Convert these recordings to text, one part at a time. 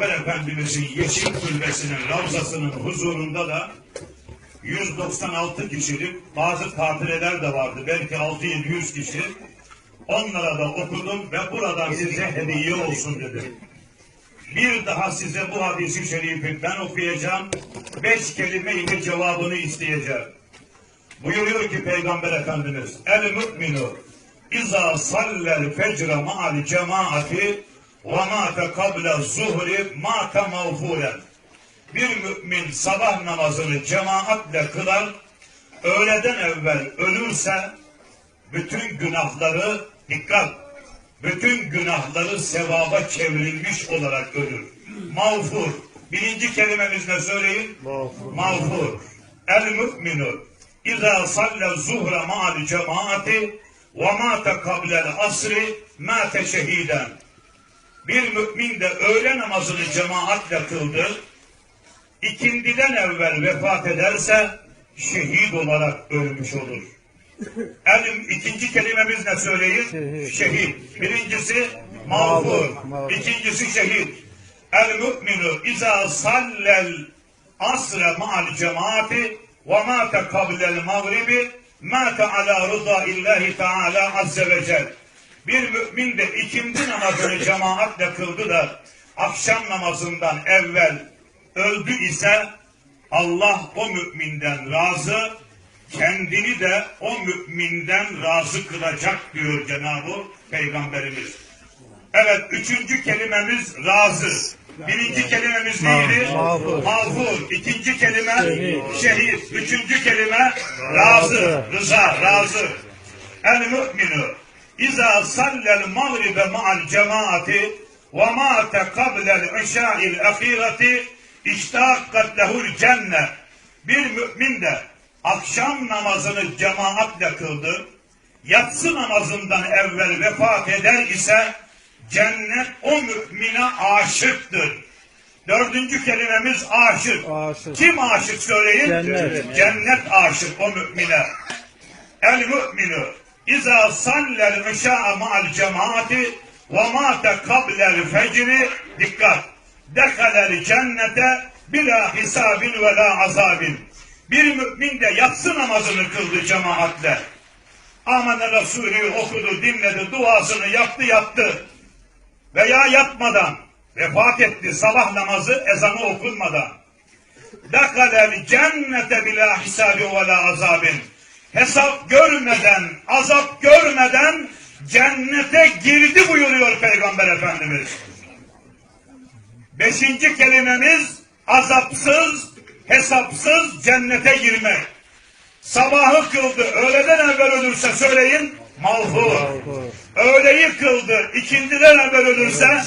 Peygamber Efendimizin Yeşil Kulbesi'nin Ravzası'nın huzurunda da 196 kişilik bazı kafileler de vardı. Belki 6-700 kişi. Onlara da okudum ve buradan size hediye olsun dedim. Bir daha size bu hadisi şerifi ben okuyacağım. Beş kelime ile cevabını isteyeceğim. Buyuruyor ki Peygamber Efendimiz El müminu İza sallel fecre ma'al cemaati ve mâte kable zuhri mâte mağfuren Bir mümin sabah namazını cemaatle kılar, öğleden evvel ölürse bütün günahları dikkat bütün günahları sevaba çevrilmiş olarak ölür. Mağfur. Birinci kelimemiz ne söyleyin? Mağfur. Mağfur. El müminu İza salle zuhre ma'al cemaati ve mâte kablel asri mâte şehiden. Bir mümin de öğle namazını cemaatle kıldı. İkindiden evvel vefat ederse şehit olarak ölmüş olur. Elim ikinci kelimemiz ne söyleyin? Şehit. Şehit. Birincisi mağfur. İkincisi şehit. El mü'minu izâ sallel asre ma'al cemaati ve mâte kablel mağribi mâte alâ rıza illahi teâlâ azze ve cel. Bir mümin de ikindi namazını cemaatle kıldı da akşam namazından evvel öldü ise Allah o müminden razı, kendini de o müminden razı kılacak diyor Cenab-ı Peygamberimiz. Evet, üçüncü kelimemiz razı. Birinci kelimemiz neydi? Mağfur. İkinci kelime şehit. Üçüncü kelime razı. Rıza, razı. El mü'minu İza sallel mağribe ma'al cemaati ve mâte kablel işâ'il ahireti iştâkkat lehul. Bir mümin de akşam namazını cemaatle kıldı. Yatsı namazından evvel vefat eder ise cennet o mümine aşıktır. Dördüncü kelimemiz aşık. Aşık. Kim aşık söyleyin? Cennet. Cennet aşık o mümine. El müminu İza sallel işâ'a ma'al cemaati ve mâte kablel fecri dikkat. Dekalel cennete bila hisabin ve la azabin. Bir mümin de yatsı namazını kıldı cemaatle. Amene Resulü okudu, dinledi, duasını yaptı, yattı. Veya yatmadan vefat etti sabah namazı ezanı okunmadan. Dekalel cennete bila hisabi ve la azabin. Hesap görmeden, azap görmeden cennete girdi buyuruyor Peygamber Efendimiz. Beşinci kelimemiz azapsız, hesapsız cennete girmek. Sabahı kıldı, öğleden evvel ölürse söyleyin, mağfur. Öğleyi kıldı, ikindiden evvel ölürse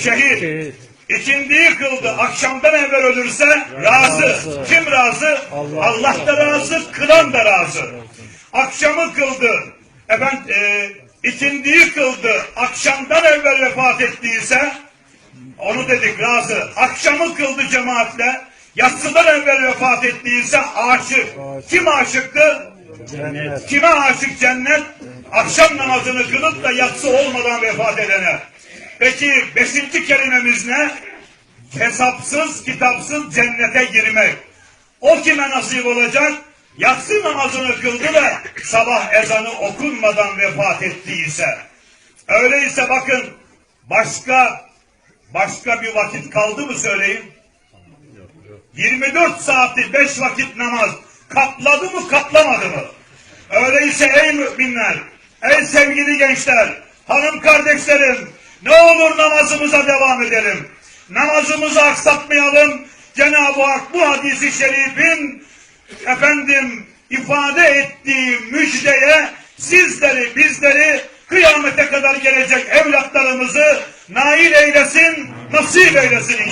şehit. İkindiyi kıldı, akşamdan evvel ölürse razı. Kim razı? Allah. Da razı, kılan da razı. Akşamı kıldı, efendim, e, ikindiyi kıldı, akşamdan evvel vefat ettiyse, onu dedik razı. Akşamı kıldı cemaatle, yatsıdan evvel vefat ettiyse. Aşık. Kim aşıktı? Cennet. Kime aşık cennet? Akşam namazını kılıp da yatsı olmadan vefat edene. Peki beşinci kelimemiz ne? Hesapsız, kitapsız cennete girmek. O kime nasip olacak? Yatsı namazını kıldı da sabah ezanı okunmadan vefat ettiyse. Öyleyse bakın başka başka bir vakit kaldı mı söyleyin? 24 saati 5 vakit namaz kapladı mı kaplamadı mı? Öyleyse ey müminler, ey sevgili gençler, hanım kardeşlerim, ne olur namazımıza devam edelim. Namazımızı aksatmayalım. Cenab-ı Hak bu hadisi şerifin efendim ifade ettiği müjdeye sizleri, bizleri kıyamete kadar gelecek evlatlarımızı nail eylesin, nasip eylesin inşallah.